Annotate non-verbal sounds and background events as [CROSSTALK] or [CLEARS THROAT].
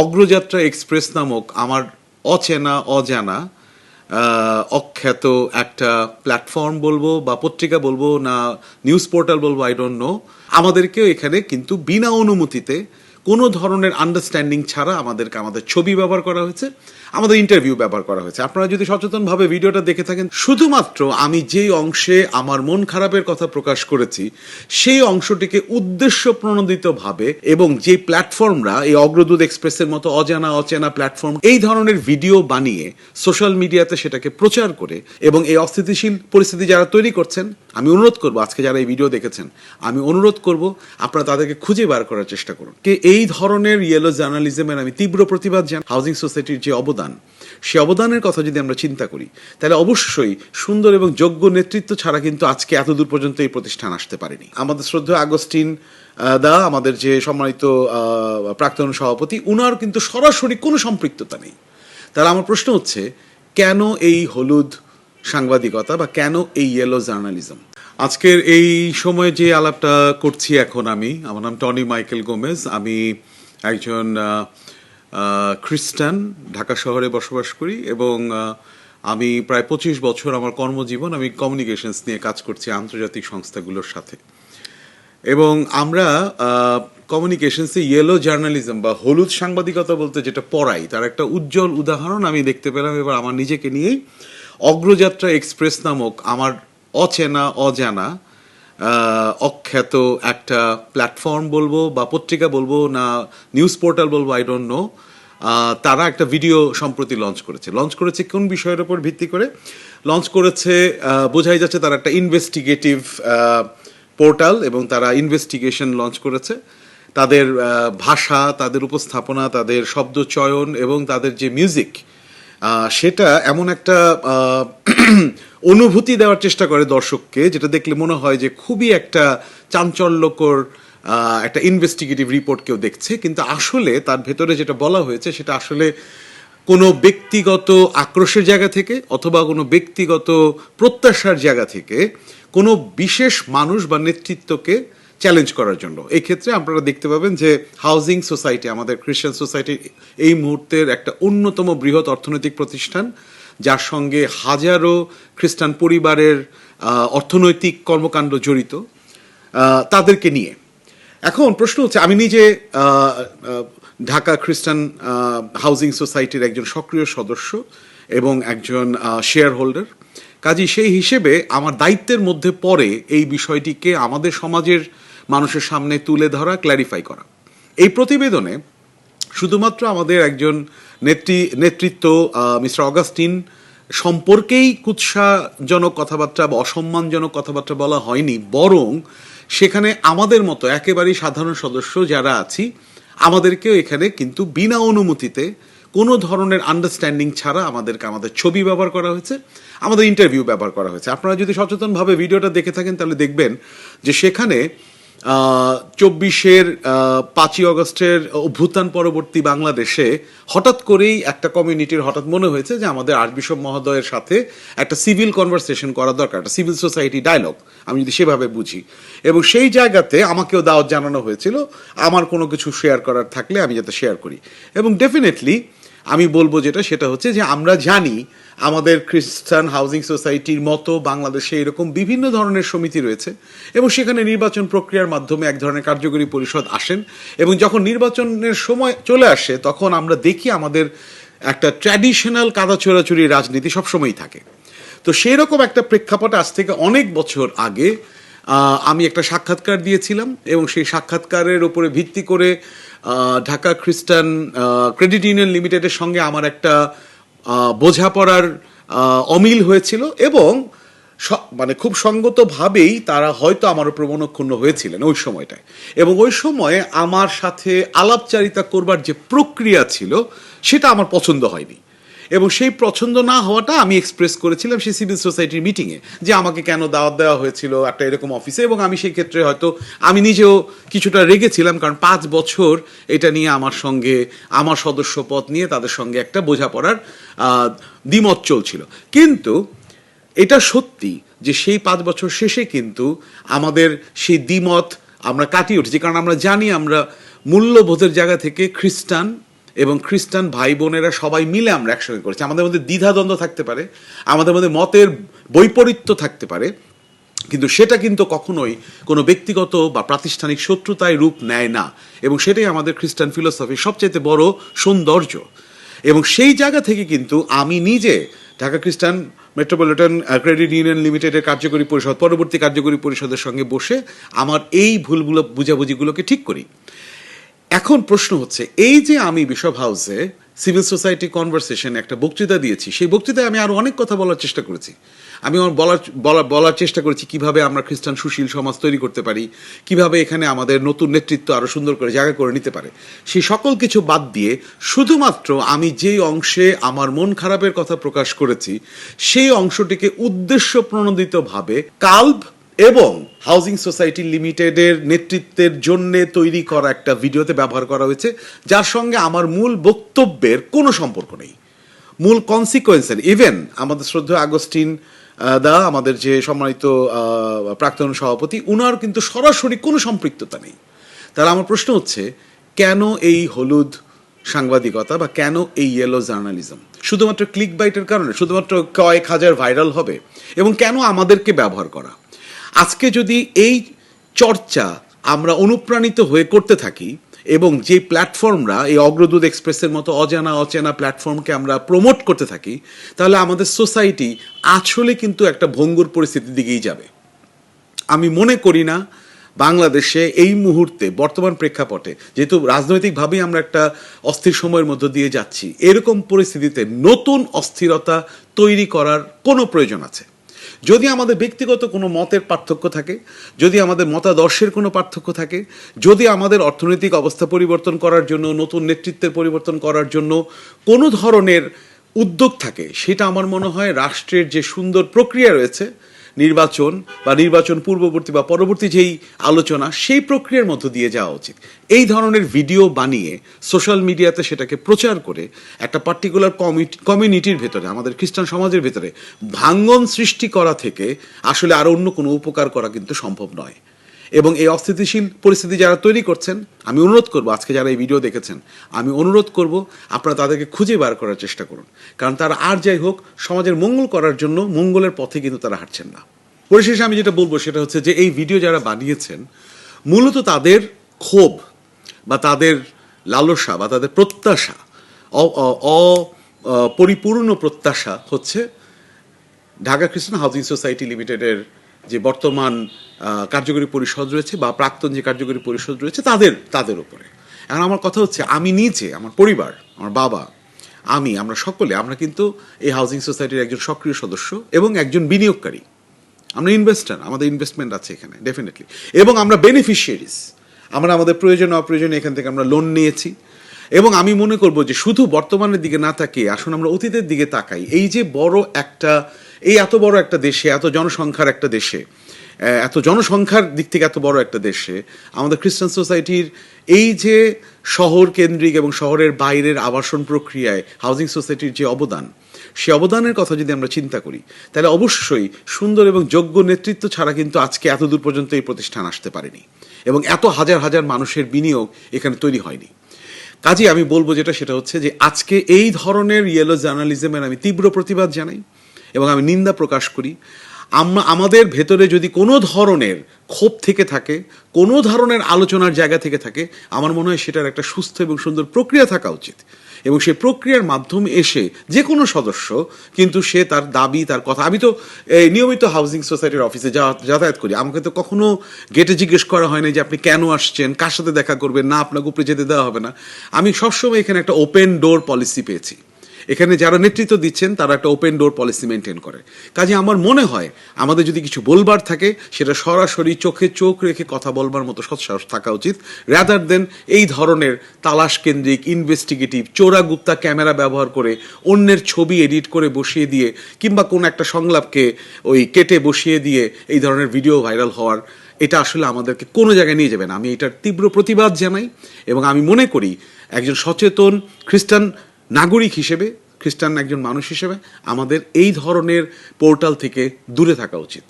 অগ্রযাত্রা এক্সপ্রেস নামক আমার অচেনা, অজানা অখ্যাত একটা প্ল্যাটফর্ম বলব বা পত্রিকা বলব না, নিউজ পোর্টাল বলব আই ডোন্ট নো আমাদেরকেও এখানে কিন্তু বিনা অনুমতিতে কোনো ধরনের আন্ডারস্ট্যান্ডিং ছাড়া আমাদেরকে আমাদের ছবি ব্যবহার করা হয়েছে, আমাদের ইন্টারভিউ ব্যবহার করা হয়েছে। আপনারা যদি সচেতনভাবে ভিডিওটা দেখে থাকেন, শুধুমাত্র আমি যেই অংশে আমার মন খারাপের কথা প্রকাশ করেছি, সেই অংশটিকে উদ্দেশ্য প্রণোদিতভাবে এবং যে প্ল্যাটফর্মরা এই অগ্রদূত এক্সপ্রেসের মতো অজানা, অচেনা প্ল্যাটফর্ম এই ধরনের ভিডিও বানিয়ে সোশ্যাল মিডিয়াতে সেটাকে প্রচার করে এবং এই অস্থিতিশীল পরিস্থিতি যারা তৈরি করছেন, আমি অনুরোধ করব, আজকে যারা এই ভিডিও দেখেছেন, আমি অনুরোধ করব, আপনারা তাদেরকে খুঁজে বার করার চেষ্টা করুন। কে এই ধরনের ইয়েলো জার্নালিজমের আমি তীব্র প্রতিবাদ জান হাউজিং সোসাইটির যে অবদান, সে অবদানের কথা যদি আমরা চিন্তা করি, তাহলে অবশ্যই সুন্দর এবং যোগ্য নেতৃত্ব ছাড়া কিন্তু আজকে এত দূর পর্যন্ত এই প্রতিষ্ঠান আসতে পারেনি। আমাদের শ্রদ্ধা আগস্টিন দা, আমাদের যে সম্মানিত প্রাক্তন সভাপতি, উনার কিন্তু সরাসরি কোনো সম্পৃক্ততা নেই। তাহলে আমার প্রশ্ন হচ্ছে, কেন এই হলুদ সাংবাদিকতা বা কেন এই ইয়েলো জার্নালিজম আজকের এই সময় যে আলাপটা করছি এখন আমি, আমার নাম টনি মাইকেল গোমেজ, আমি একজন খ্রিস্টান, ঢাকা শহরে বসবাস করি এবং আমি প্রায় পঁচিশ বছর আমার কর্মজীবন আমি কমিউনিকেশনস নিয়ে কাজ করছি আন্তর্জাতিক সংস্থাগুলোর সাথে। এবং আমরা কমিউনিকেশনসে ইয়েলো জার্নালিজম বা হলুদ সাংবাদিকতা বলতে যেটা পড়াই, তার একটা উজ্জ্বল উদাহরণ আমি দেখতে পেলাম এবার আমার নিজেকে নিয়েই। অগ্রযাত্রা এক্সপ্রেস নামক আমার অচেনা, অজানা অখ্যাত একটা প্ল্যাটফর্ম বলব বা পত্রিকা বলব না নিউজ পোর্টাল বলব আই ডোন্ট নো তারা একটা ভিডিও সম্প্রতি লঞ্চ করেছে। লঞ্চ করেছে কোন বিষয়ের উপর ভিত্তি করে? লঞ্চ করেছে বোঝাই যাচ্ছে তারা একটা ইনভেস্টিগেটিভ পোর্টাল এবং তারা ইনভেস্টিগেশন লঞ্চ করেছে। তাদের ভাষা, তাদের উপস্থাপনা, তাদের শব্দ চয়ন এবং তাদের যে মিউজিক সেটা এমন একটা [CLEARS THROAT] অনুভূতি দেওয়ার চেষ্টা করে দর্শককে, যেটা দেখলে মনে হয় যে খুবই একটা চাঞ্চল্যকর একটা ইনভেস্টিগেটিভ রিপোর্ট কেউ দেখছে। কিন্তু আসলে তার ভেতরে যেটা বলা হয়েছে, সেটা আসলে কোনো ব্যক্তিগত আক্রোশের জায়গা থেকে অথবা কোনো ব্যক্তিগত প্রত্যাশার জায়গা থেকে কোনো বিশেষ মানুষ বা নেতৃত্বকে চ্যালেঞ্জ করার জন্য। এই ক্ষেত্রে আপনারা দেখতে পাবেন যে হাউজিং সোসাইটি আমাদের খ্রিস্টান সোসাইটি এই মুহূর্তের একটা অন্যতম বৃহৎ অর্থনৈতিক প্রতিষ্ঠান যার সঙ্গে হাজারো খ্রিস্টান পরিবারের অর্থনৈতিক কর্মকাণ্ড জড়িত তাদেরকে নিয়ে। এখন প্রশ্ন হচ্ছে, আমি নিজে ঢাকা খ্রিস্টান হাউজিং সোসাইটির একজন সক্রিয় সদস্য এবং একজন শেয়ার হোল্ডার কাজী, সেই হিসেবে আমার দায়িত্বের মধ্যে পড়ে এই বিষয়টিকে আমাদের সমাজের মানুষের সামনে তুলে ধরা ক্ল্যারিফাই করা। এই প্রতিবেদনে শুধুমাত্র আমাদের একজন নেত্রী নেতৃত্ব মিস্টার অগাস্টিন, সম্পর্কেই কুৎসাজনক কথাবার্তা বা অসম্মানজনক কথাবার্তা বলা হয়নি, বরং সেখানে আমাদের মতো একেবারেই সাধারণ সদস্য যারা আছি, আমাদেরকেও এখানে কিন্তু বিনা অনুমতিতে কোনো ধরনের আন্ডারস্ট্যান্ডিং ছাড়া আমাদেরকে আমাদের ছবি ব্যবহার করা হয়েছে, আমাদের ইন্টারভিউ ব্যবহার করা হয়েছে। আপনারা যদি সচেতনভাবে ভিডিওটা দেখে থাকেন, তাহলে দেখবেন যে সেখানে চব্বিশের পাঁচই অগস্টের অভ্যুত্থান পরবর্তী বাংলাদেশে হঠাৎ করেই একটা কমিউনিটির হঠাৎ মনে হয়েছে যে আমাদের আর্চবিশপ মহোদয়ের সাথে একটা সিভিল কনভারসেশন করা দরকার, একটা সিভিল সোসাইটি ডায়লগ, আমি যদি সেভাবে বুঝি। এবং সেই জায়গাতে আমাকেও দাওয়াত জানানো হয়েছিল, আমার কোনো কিছু শেয়ার করার থাকলে আমি যাতে শেয়ার করি। এবং ডেফিনেটলি আমি বলব যেটা, সেটা হচ্ছে যে আমরা জানি আমাদের খ্রিস্টান হাউজিং সোসাইটির মতো বাংলাদেশে এরকম বিভিন্ন ধরনের সমিতি রয়েছে এবং সেখানে নির্বাচন প্রক্রিয়ার মাধ্যমে এক ধরনের কার্যকরী পরিষদ আসেন এবং যখন নির্বাচনের সময় চলে আসে, তখন আমরা দেখি আমাদের একটা ট্র্যাডিশনাল কাদা চোরাচুরি রাজনীতি সবসময়ই থাকে। তো সেই রকম একটা প্রেক্ষাপট আজ থেকে অনেক বছর আগে আমি একটা সাক্ষাৎকার দিয়েছিলাম এবং সেই সাক্ষাৎকারের উপরে ভিত্তি করে ঢাকা খ্রিস্টান ক্রেডিট ইউনিয়ন লিমিটেডের সঙ্গে আমার একটা বোঝাপড়ার অমিল হয়েছিল এবং মানে খুব সঙ্গতভাবেই তারা হয়তো আমারও উপর মনক্ষুণ্ণ হয়েছিলেন ওই সময়টায়। এবং ওই সময়ে আমার সাথে আলাপচারিতা করবার যে প্রক্রিয়া ছিল, সেটা আমার পছন্দ হয়নি। এবং সেই পছন্দ না হওয়াটা আমি এক্সপ্রেস করেছিলাম সেই সিভিল সোসাইটির মিটিংয়ে যে আমাকে কেন দাওয়াত দেওয়া হয়েছিল একটা এরকম অফিসে এবং আমি সেই ক্ষেত্রে হয়তো আমি নিজেও কিছুটা রেগেছিলাম কারণ পাঁচ বছর এটা নিয়ে আমার সঙ্গে আমার সদস্য পদ নিয়ে তাদের সঙ্গে একটা বোঝাপড়ার দ্বিমত চলছিল। কিন্তু এটা সত্যি যে সেই পাঁচ বছর শেষে কিন্তু আমাদের সেই দ্বিমত আমরা কাটিয়ে উঠেছি। কারণ আমরা জানি আমরা মূল্যবোধের জায়গা থেকে খ্রিস্টান এবং খ্রিস্টান ভাই বোনেরা সবাই মিলে আমরা একসঙ্গে করেছি। আমাদের মধ্যে দ্বিধাদ্বন্দ্ব থাকতে পারে, আমাদের মধ্যে মতের বৈপরীত্য থাকতে পারে, কিন্তু সেটা কিন্তু কখনোই কোনো ব্যক্তিগত বা প্রাতিষ্ঠানিক শত্রুতায় রূপ নেয় না। এবং সেটাই আমাদের খ্রিস্টান ফিলোসফির সবচেয়ে বড় সৌন্দর্য। এবং সেই জায়গা থেকে কিন্তু আমি নিজে ঢাকা খ্রিস্টান মেট্রোপলিটন ক্রেডিট ইউনিয়ন লিমিটেডের কার্যকরী পরিষদ, পরবর্তী কার্যকরী পরিষদের সঙ্গে বসে আমার এই ভুলগুলো, বুঝাবুঝিগুলোকে ঠিক করি। এখন প্রশ্ন হচ্ছে, এই যে আমি বিশপ হাউসে সিভিল সোসাইটি কনভারসেশন একটা বক্তৃতা দিয়েছি, সেই বক্তৃতায় আমি আরও অনেক কথা বলার চেষ্টা করেছি। আমি আমার বলার বলার বলার চেষ্টা করেছি কীভাবে আমরা খ্রিস্টান সুশীল সমাজ তৈরি করতে পারি, কীভাবে এখানে আমাদের নতুন নেতৃত্ব আরও সুন্দর করে জায়গা করে নিতে পারে। সেই সকল কিছু বাদ দিয়ে শুধুমাত্র আমি যেই অংশে আমার মন খারাপের কথা প্রকাশ করেছি, সেই অংশটিকে উদ্দেশ্য প্রণোদিতভাবে কাল্ব এবং হাউজিং সোসাইটি লিমিটেডের নেতৃত্বের জন্য তৈরি করা একটা ভিডিওতে ব্যবহার করা হয়েছে, যার সঙ্গে আমার মূল বক্তব্যের কোনো সম্পর্ক নেই। মূল কনসিকোয়েন্সের ইভেন আমাদের শ্রদ্ধা আগস্টিন দা, আমাদের যে সম্মানিত প্রাক্তন সভাপতি, উনার কিন্তু সরাসরি কোনো সম্পৃক্ততা নেই। তাহলে আমার প্রশ্ন হচ্ছে, কেন এই হলুদ সাংবাদিকতা বা কেন এই ইয়েলো জার্নালিজম শুধুমাত্র ক্লিক বাইটের কারণে, শুধুমাত্র কয়েক হাজার ভাইরাল হবে, এবং কেন আমাদেরকে ব্যবহার করা? আজকে যদি এই চর্চা আমরা অনুপ্রাণিত হয়ে করতে থাকি এবং যে প্ল্যাটফর্মরা, এই অগ্রদূত এক্সপ্রেসের মতো অজানা, অচেনা প্ল্যাটফর্মকে আমরা প্রমোট করতে থাকি, তাহলে আমাদের সোসাইটি আসলে কিন্তু একটা ভঙ্গুর পরিস্থিতির দিকেই যাবে। আমি মনে করি না বাংলাদেশে এই মুহূর্তে, বর্তমান প্রেক্ষাপটে, যেহেতু রাজনৈতিকভাবেই আমরা একটা অস্থির সময়ের মধ্য দিয়ে যাচ্ছি, এরকম পরিস্থিতিতে নতুন অস্থিরতা তৈরি করার কোনো প্রয়োজন আছে। যদি আমাদের ব্যক্তিগত কোনো মতের পার্থক্য থাকে, যদি আমাদের মতাদর্শের কোনো পার্থক্য থাকে, যদি আমাদের অর্থনৈতিক অবস্থা পরিবর্তন করার জন্য, নতুন নেতৃত্বের পরিবর্তন করার জন্য কোনো ধরনের উদ্যোগ থাকে, সেটা আমার মনে হয় রাষ্ট্রের যে সুন্দর প্রক্রিয়া রয়েছে নির্বাচন বা নির্বাচন পূর্ববর্তী বা পরবর্তী যেই আলোচনা, সেই প্রক্রিয়ার মধ্য দিয়ে যাওয়া উচিত। এই ধরনের ভিডিও বানিয়ে সোশ্যাল মিডিয়াতে সেটাকে প্রচার করে একটা পার্টিকুলার কমিউনিটির ভেতরে, আমাদের খ্রিস্টান সমাজের ভেতরে ভাঙ্গন সৃষ্টি করা থেকে আসলে আর অন্য কোনো উপকার করা কিন্তু সম্ভব নয়। এবং এই অস্থিতিশীল পরিস্থিতি যারা তৈরি করছেন, আমি অনুরোধ করব, আজকে যারা এই ভিডিও দেখেছেন, আমি অনুরোধ করব আপনারা তাদেরকে খুঁজে বার করার চেষ্টা করুন। কারণ তারা আর যাই হোক, সমাজের মঙ্গল করার জন্য মঙ্গলের পথে কিন্তু তারা হাঁটছেন না। পরিশেষে আমি যেটা বলব সেটা হচ্ছে যে, এই ভিডিও যারা বানিয়েছেন, মূলত তাদের ক্ষোভ বা তাদের লালসা বা তাদের প্রত্যাশা অপরিপূর্ণ প্রত্যাশা হচ্ছে ঢাকা খ্রিস্টান হাউজিং সোসাইটি লিমিটেডের যে বর্তমান কার্যকরী পরিষদ রয়েছে বা প্রাক্তন যে কার্যকরী পরিষদ রয়েছে তাদের তাদের উপরে। এখন আমার কথা হচ্ছে, আমি নিজে, আমার পরিবার, আমার বাবা, আমি, আমরা সকলে, আমরা কিন্তু এই হাউজিং সোসাইটির একজন সক্রিয় সদস্য এবং একজন বিনিয়োগকারী। আমরা ইনভেস্টার আমাদের ইনভেস্টমেন্ট আছে এখানে ডেফিনেটলি এবং আমরা বেনিফিশিয়ারিজ আমরা আমাদের প্রয়োজন, অপ্রয়োজনে এখান থেকে আমরা লোন নিয়েছি। এবং আমি মনে করব যে শুধু বর্তমানের দিকে না তাকিয়ে, আসুন আমরা অতীতের দিকে তাকাই, এই যে বড় একটা, এই এত বড় একটা দেশে, এত জনসংখ্যার একটা দেশে এত জনসংখ্যার দিক থেকে এত বড় একটা দেশে, আমাদের খ্রিস্টান সোসাইটির এই যে শহর কেন্দ্রিক এবং শহরের বাইরের আবাসন প্রক্রিয়ায় হাউজিং সোসাইটির যে অবদান, সে অবদানের কথা যদি আমরা চিন্তা করি, তাহলে অবশ্যই সুন্দর এবং যোগ্য নেতৃত্ব ছাড়া কিন্তু আজকে এত দূর পর্যন্ত এই প্রতিষ্ঠান আসতে পারেনি এবং এত হাজার হাজার মানুষের বিনিয়োগ এখানে তৈরি হয়নি। কাজে আমি বলব যেটা, সেটা হচ্ছে যে আজকে এই ধরনের ইয়েলো জার্নালিজমের আমি তীব্র প্রতিবাদ জানাই এবং আমি নিন্দা প্রকাশ করি। আমাদের ভেতরে যদি কোনো ধরনের ক্ষোভ থেকে থাকে, কোনো ধরনের আলোচনার জায়গা থেকে থাকে, আমার মনে হয় সেটার একটা সুস্থ এবং সুন্দর প্রক্রিয়া থাকা উচিত। এবং সেই প্রক্রিয়ার মাধ্যমে এসে যে কোনো সদস্য, কিন্তু সে তার দাবি, তার কথা, আমি তো নিয়মিত হাউজিং সোসাইটির অফিসে যাতায়াত করি, আমাকে তো কখনো গেটে জিজ্ঞেস করা হয় না যে আপনি কেন আসছেন, কার সাথে দেখা করবেন, না আপনাকে উপরে যেতে দেওয়া হবে না। আমি সবসময় এখানে একটা ওপেন ডোর পলিসি পেয়েছি। এখানে যারা নেতৃত্ব দিচ্ছেন, তারা একটা ওপেন ডোর পলিসি মেনটেন করে। কাজে আমার মনে হয়, আমাদের যদি কিছু বলবার থাকে, সেটা সরাসরি চোখে চোখ রেখে কথা বলবার মতো সৎসাহস থাকা উচিত। রাদার দেন এই ধরনের তালাশ কেন্দ্রিক ইনভেস্টিগেটিভ চোরা গুপ্তা ক্যামেরা ব্যবহার করে অন্যের ছবি এডিট করে বসিয়ে দিয়ে, কিংবা কোনো একটা সংলাপকে ওই কেটে বসিয়ে দিয়ে এই ধরনের ভিডিও ভাইরাল হওয়ার, এটা আসলে আমাদেরকে কোনো জায়গায় নিয়ে যাবে না। আমি এটার তীব্র প্রতিবাদ জানাই এবং আমি মনে করি, একজন সচেতন খ্রিস্টান নাগরিক হিসেবে খ্রিস্টান একজন মানুষ হিসেবে আমাদের এই ধরনের পোর্টাল থেকে দূরে থাকা উচিত।